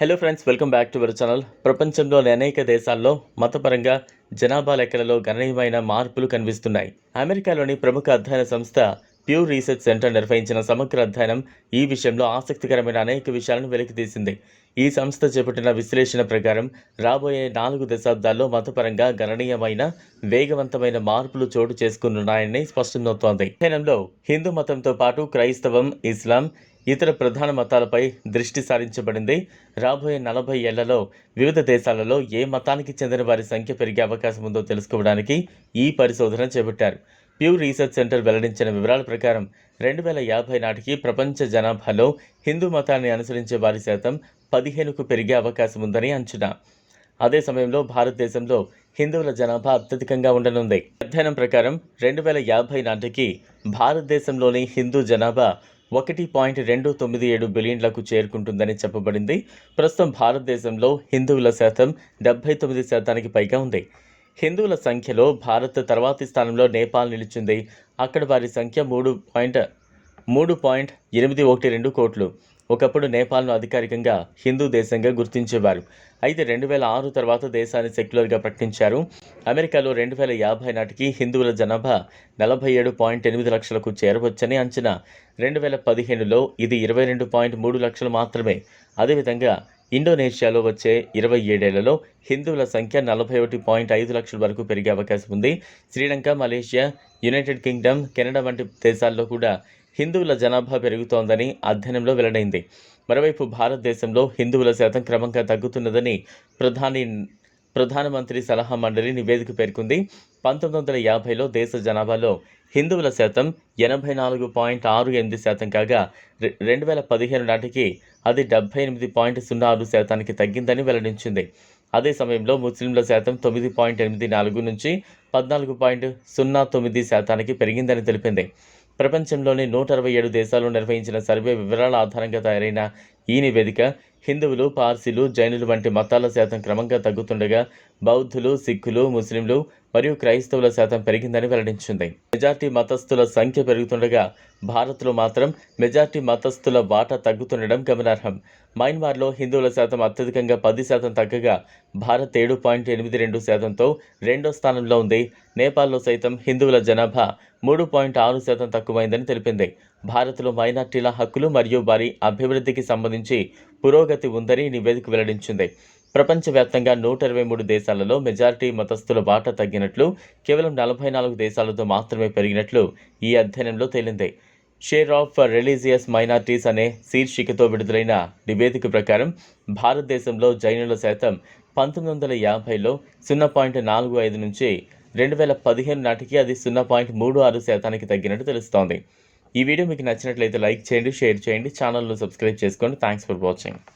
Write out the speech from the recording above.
Hello friends welcome back to our channel ప్రపంచంలోని అనేక దేశాల్లో మతపరంగా జనాభా లెక్కలలో గణనీయమైన మార్పులు కనిపిస్తున్నాయి. అమెరికాలోని ప్రముఖ అధ్యయన సంస్థ ప్యూ రీసెర్చ్ సెంటర్ నిర్వహించిన సమగ్ర అధ్యయనం ఈ విషయంలో ఆసక్తికరమైన అనేక విషయాలను వెలికితీసింది. ఈ సంస్థ చేపట్టిన విశ్లేషణ ప్రకారం రాబోయే నాలుగు దశాబ్దాల్లో మతపరంగా గణనీయమైన వేగవంతమైన మార్పులు చోటు చేసుకున్నాయని స్పష్టమవుతోంది అధ్యయనంలో హిందూ మతంతో పాటు క్రైస్తవం ఇస్లాం ఇతర ప్రధాన మతాలపై దృష్టి సారించబడింది. రాబోయే నలభై ఏళ్ళలో వివిధ దేశాలలో ఏ మతానికి చెందిన వారి సంఖ్య పెరిగే అవకాశం ఉందో తెలుసుకోవడానికి ఈ పరిశోధన చేపట్టారు. ప్యూ రీసెర్చ్ సెంటర్ వెల్లడించిన వివరాల ప్రకారం రెండు వేల యాభై నాటికి ప్రపంచ జనాభాలో హిందూ మతాన్ని అనుసరించే వారి శాతం పదిహేనుకు పెరిగే అవకాశం ఉందని అంచనా. అదే సమయంలో భారతదేశంలో హిందువుల జనాభా అత్యధికంగా ఉండనుంది. అధ్యయనం ప్రకారం రెండు వేల యాభై నాటికి భారతదేశంలోని హిందూ జనాభా ఒకటి పాయింట్ రెండు తొమ్మిది ఏడు బిలియన్లకు చేరుకుంటుందని చెప్పబడింది. ప్రస్తుతం భారతదేశంలో హిందువుల శాతం డెబ్బై తొమ్మిది శాతానికి పైగా ఉంది. హిందువుల సంఖ్యలో భారత్ తర్వాతి స్థానంలో నేపాల్ నిలిచింది. అక్కడ వారి సంఖ్య మూడు పాయింట్ మూడు పాయింట్ ఎనిమిది ఒకటి రెండు కోట్లు. ఒకప్పుడు నేపాల్ను అధికారికంగా హిందూ దేశంగా గుర్తించేవారు. అయితే రెండు వేల ఆరు తర్వాత దేశాన్ని సెక్యులర్గా ప్రకటించారు. అమెరికాలో రెండు వేల యాభై నాటికి హిందువుల జనాభా నలభై ఏడు పాయింట్ ఎనిమిది లక్షలకు చేరవచ్చని అంచనా. రెండు వేల పదిహేనులో ఇది ఇరవై రెండు పాయింట్ మూడు లక్షలు మాత్రమే. అదేవిధంగా ఇండోనేషియాలో వచ్చే ఇరవై ఏడేళ్ళలో హిందువుల సంఖ్య నలభై ఒకటి పాయింట్ ఐదు లక్షల వరకు పెరిగే అవకాశం ఉంది. Sri Lanka Malaysia United Kingdom Canada వంటి దేశాల్లో కూడా హిందువుల జనాభా పెరుగుతోందని అధ్యయనంలో వెల్లడైంది. మరోవైపు భారతదేశంలో హిందువుల శాతం క్రమంగా తగ్గుతున్నదని ప్రధాని ప్రధానమంత్రి సలహా మండలి నివేదిక పేర్కొంది. పంతొమ్మిది వందల యాభైలో దేశ జనాభాలో హిందువుల శాతం ఎనభై నాలుగు పాయింట్ ఆరు ఎనిమిది శాతం కాగా రె- రెండు వేల పదిహేను నాటికి అది డెబ్బై ఎనిమిది పాయింట్ సున్నా ఆరు శాతానికి తగ్గిందని వెల్లడించింది. అదే సమయంలో ముస్లింల శాతం తొమ్మిది పాయింట్ ఎనిమిది నాలుగు నుంచి పద్నాలుగు పాయింట్ సున్నా తొమ్మిది శాతానికి పెరిగిందని తెలిపింది. ప్రపంచంలోని నూట అరవై ఏడు దేశాలు నిర్వహించిన సర్వే వివరాల ఆధారంగా తయారైన ఈ నివేదిక హిందువులు పార్సీలు జైనులు వంటి మతాల శాతం క్రమంగా తగ్గుతుండగా బౌద్ధులు సిక్కులు ముస్లింలు మరియు క్రైస్తవుల శాతం పెరిగిందని వెల్లడించింది. మెజార్టీ మతస్థుల సంఖ్య పెరుగుతుండగా భారత్లో మాత్రం మెజార్టీ మతస్థుల వాటా తగ్గుతుండడం గమనార్హం. మయన్మార్లో హిందువుల శాతం అత్యధికంగా పది శాతం తగ్గగా భారత్ ఏడు పాయింట్ ఎనిమిది రెండు శాతంతో రెండో స్థానంలో ఉంది. నేపాల్లో సైతం హిందువుల జనాభా మూడు పాయింట్ ఆరు శాతం తక్కువైందని తెలిపింది. భారత్లో మైనార్టీల హక్కులు మరియు వారి అభివృద్ధికి సంబంధించి పురోగతి ఉందని నివేదిక వెల్లడించింది. ప్రపంచవ్యాప్తంగా నూట ఇరవై మూడు దేశాలలో మెజారిటీ మతస్థుల వాటా తగ్గినట్లు కేవలం నలభై నాలుగు దేశాలతో మాత్రమే పెరిగినట్లు ఈ అధ్యయనంలో తేలింది. షేర్ ఆఫ్ రిలీజియస్ మైనార్టీస్ అనే శీర్షికతో విడుదలైన నివేదిక ప్రకారం భారతదేశంలో జైనుల శాతం పంతొమ్మిది వందల యాభైలో సున్నా పాయింట్ నాలుగు ఐదు నుంచి రెండు వేల పదిహేను నాటికి అది సున్నా పాయింట్ మూడు ఆరు శాతానికి తగ్గినట్టు తెలుస్తోంది. ఈ వీడియో మీకు నచ్చినట్లయితే లైక్ చేయండి షేర్ చేయండి ఛానల్ను సబ్స్క్రైబ్ చేసుకోండి. Thanks for watching